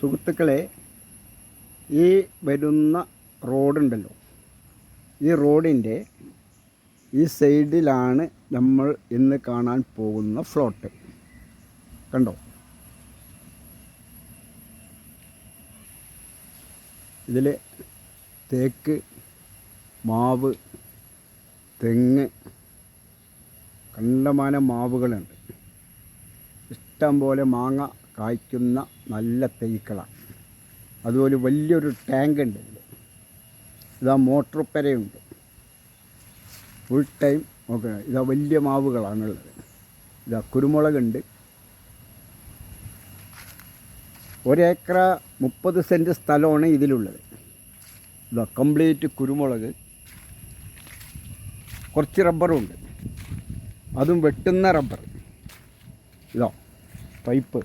സുഹൃത്തുക്കളെ ഈ വരുന്ന റോഡുണ്ടല്ലോ. ഈ റോഡിന്റെ ഈ സൈഡിലാണ് നമ്മൾ ഇന്ന് കാണാൻ പോകുന്ന ഫ്ലോട്ട്. കണ്ടോ? ഇതിൽ തേക്ക് മാവ് തെങ്ങ് കണ്ടമാനം മാവുകളുണ്ട്. ഇഷ്ടം പോലെ മാങ്ങ കായ്ക്കുന്ന നല്ല തൈക്കളാണ് അതുപോലെ വലിയൊരു ടാങ്ക് ഉണ്ട് ഇതാ മോട്ടർ പെരയുണ്ട്. ഫുൾ ടൈം ഓക്കെ ഇതാ വലിയ മാവുകളാണുള്ളത്. ഇതാ കുരുമുളകുണ്ട്. ഒരേക്കറ മുപ്പത് സെന്റ് സ്ഥലമാണ് ഇതിലുള്ളത്. ഇതാ കംപ്ലീറ്റ് കുരുമുളക്. കുറച്ച് റബ്ബറുണ്ട്. അതും വെട്ടുന്ന റബ്ബർ. ഇതാ പൈപ്പ്.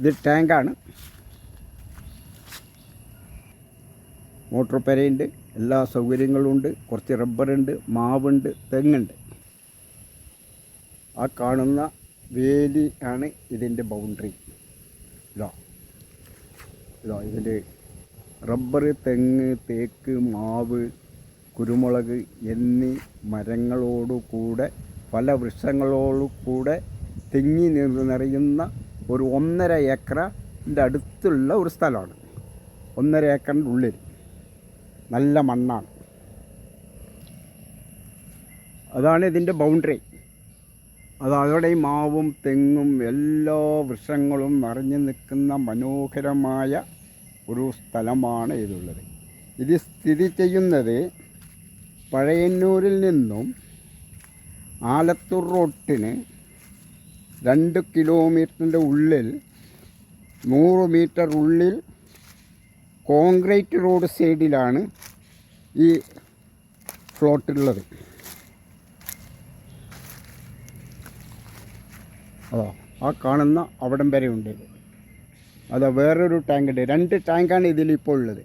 ഇത് ടാങ്കാണ്. മോട്ടോർ പെരയുണ്ട് എല്ലാ സൗകര്യങ്ങളും ഉണ്ട് കുറച്ച് റബ്ബറുണ്ട് മാവുണ്ട് തെങ്ങുണ്ട്. ആ കാണുന്ന വേലി ആണ് ഇതിന്റെ ബൗണ്ടറി ഇതാ ഇതാ ഇതിന്റെ റബ്ബർ തെങ്ങ് തേക്ക് മാവ് കുരുമുളക് എന്നീ മരങ്ങളോടുകൂടെ പല വൃക്ഷങ്ങളോടു കൂടെ തിങ്ങി നിറയുന്ന ഒരു ഒന്നര ഏക്കറിന്റെ അടുത്തുള്ള ഒരു സ്ഥലമാണ്. ഒന്നര ഏക്കറിന്റെ ഉള്ളിൽ. നല്ല മണ്ണാണ്. അതാണ് ഇതിന്റെ ബൗണ്ടറി. അത് അതോടെ ഈ മാവും തെങ്ങും എല്ലാ വൃക്ഷങ്ങളും നിറഞ്ഞു നിൽക്കുന്ന മനോഹരമായ ഒരു സ്ഥലമാണ് ഇതുള്ളത്. ഇത് സ്ഥിതി ചെയ്യുന്നത് പഴയന്നൂരിൽ നിന്നും ആലത്തൂർ റോട്ടിന് രണ്ട് കിലോമീറ്ററിന്റെ ഉള്ളിൽ നൂറ് മീറ്റർ ഉള്ളിൽ കോൺക്രീറ്റ് റോഡ് സൈഡിലാണ് ഈ ഫ്ലോട്ടുള്ളത് അതോ ആ കാണുന്ന അവിടം വരെ ഉണ്ട് ഇത് അതാ വേറൊരു ടാങ്ക് ഉണ്ട്. രണ്ട് ടാങ്കാണ് ഇതിലിപ്പോൾ ഉള്ളത്.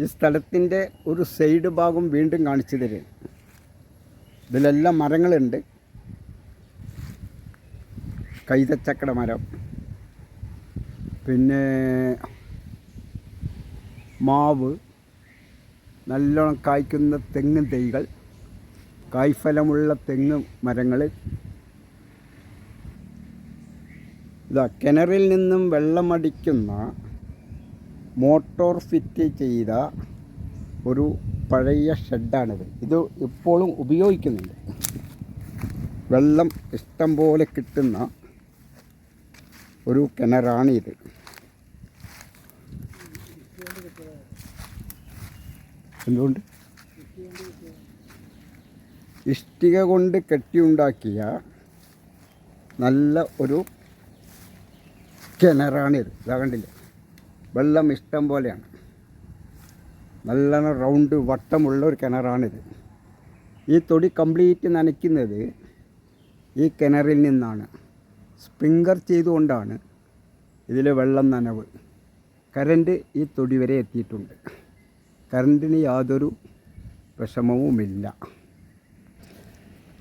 ഈ സ്ഥലത്തിന്റെ ഒരു സൈഡ് ഭാഗം വീണ്ടും കാണിച്ചു തരും. ഇതിലെല്ലാം മരങ്ങളുണ്ട്. കൈതച്ചക്കട മരം പിന്നെ മാവ് നല്ലോണം കായ്ക്കുന്ന തെങ്ങ് തൈകൾ കായ്ഫലമുള്ള തെങ്ങ് മരങ്ങൾ ഇതാ കിണറിൽ നിന്നും വെള്ളമടിക്കുന്ന മോട്ടോർ ഫിറ്റ് ചെയ്ത ഒരു പഴയ ഷെഡാണിത്. ഇത് ഇപ്പോഴും ഉപയോഗിക്കുന്നുണ്ട്. വെള്ളം ഇഷ്ടം പോലെ കിട്ടുന്ന ഒരു കിണറാണിത് എന്തുകൊണ്ട്? ഇഷ്ടിക കൊണ്ട് കെട്ടിയുണ്ടാക്കിയ നല്ല ഒരു കിണറാണിത്. ഇതാ കണ്ടില്ലേ? വെള്ളം ഇഷ്ടം പോലെയാണ്. നല്ലോണം റൗണ്ട് വട്ടമുള്ള ഒരു കിണറാണിത്. ഈ തൊടി കംപ്ലീറ്റ് നനയ്ക്കുന്നത് ഈ കിണറിൽ നിന്നാണ്. സ്പ്രിങ്കർ ചെയ്തുകൊണ്ടാണ് ഇതിൽ വെള്ളം നനവ്. കറണ്ട് ഈ തൊടി വരെ എത്തിയിട്ടുണ്ട്. കറണ്ടിന് യാതൊരു വിഷമവുമില്ല.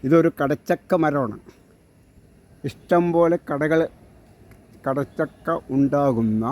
ഇതൊരു കടച്ചക്ക മരമാണ്. ഇഷ്ടം പോലെ കടകൾ കടച്ചക്ക ഉണ്ടാകുന്ന